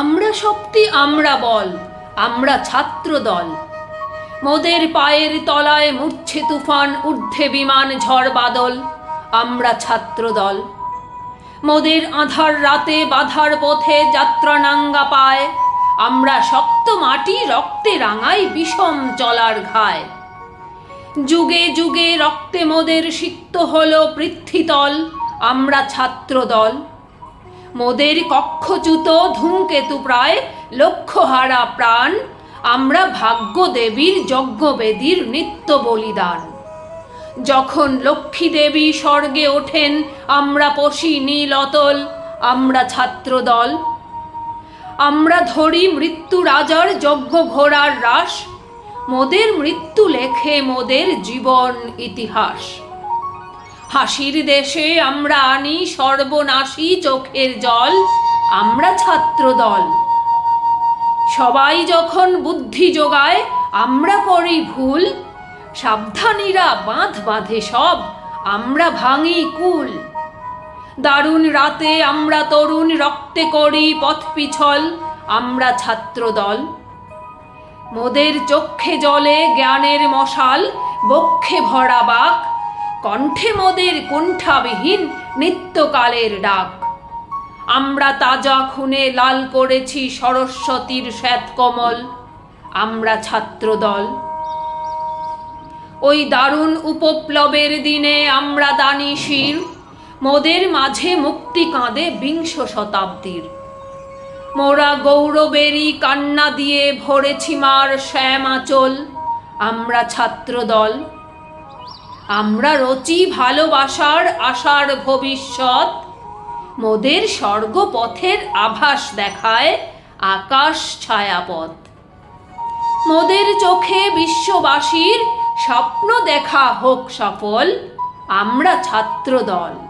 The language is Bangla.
আমরা শক্তি, আমরা বল, আমরা ছাত্র দল মোদের পায়ের তলায় মূর্ছে তুফান, ঊর্ধ্বে বিমান, ঝড় বাদল, আমরা ছাত্র দল মোদের আধার রাতে বাধার পথে যাত্রা নাঙ্গা পায়, আমরা শক্ত মাটি রক্তে রাঙাই বিষম চলার ঘায়। যুগে যুগে রক্তে মোদের সিক্ত হলো পৃথ্বীতল আমরা ছাত্র দল মোদের কক্ষচ্যুত ধূমকেতু প্রায় লক্ষ্যহারা প্রাণ। আমরা ভাগ্য দেবীর যজ্ঞবেদীর নিত্য বলিদান। যখন লক্ষ্মী দেবী স্বর্গে ওঠেন, আমরা পশি নীল অতল, আমরা ছাত্র দল আমরা ধরি মৃত্যু রাজার যজ্ঞ ঘোড়ার রাস। মোদের মৃত্যু লেখে মোদের জীবন ইতিহাস। হাসির দেশে আমরা আনি সর্বনাশী চোখের জল, আমরা ছাত্র দল সবাই যখন বুদ্ধি যোগায়, আমরা করি ভুল। সাবধানীরা বাঁধ বাঁধে সব, আমরা ভাঙি কুল। দারুণ রাতে আমরা তরুণ রক্তে করি পথ পিছল, আমরা ছাত্র দল মোদের চক্ষে জলে জ্ঞানের মশাল, বক্ষে ভরা বাক কণ্ঠে মোদের কুণ্ঠাবিহীন নিত্যকালের ডাক। আমরা তাজা খুনে লাল করেছি সরস্বতীর শ্বেত কমল আমরা ছাত্র দল ওই দারুণ উপপ্লবের দিনে আমরা দানি শির মোদের মাঝে মুক্তি কাঁদে বিংশ শতাব্দীর। মোরা গৌরবেরই কান্না দিয়ে ভরেছি মার শ্যাম আঁচল আমরা ছাত্র দল আমরা রচি ভালোবাসার আশার ভবিষ্যৎ। মোদের স্বর্গপথের আভাস দেখায় আকাশ ছায়াপথ। মোদের চোখে বিশ্ববাসীর স্বপ্ন দেখা হোক সফল, আমরা ছাত্র দল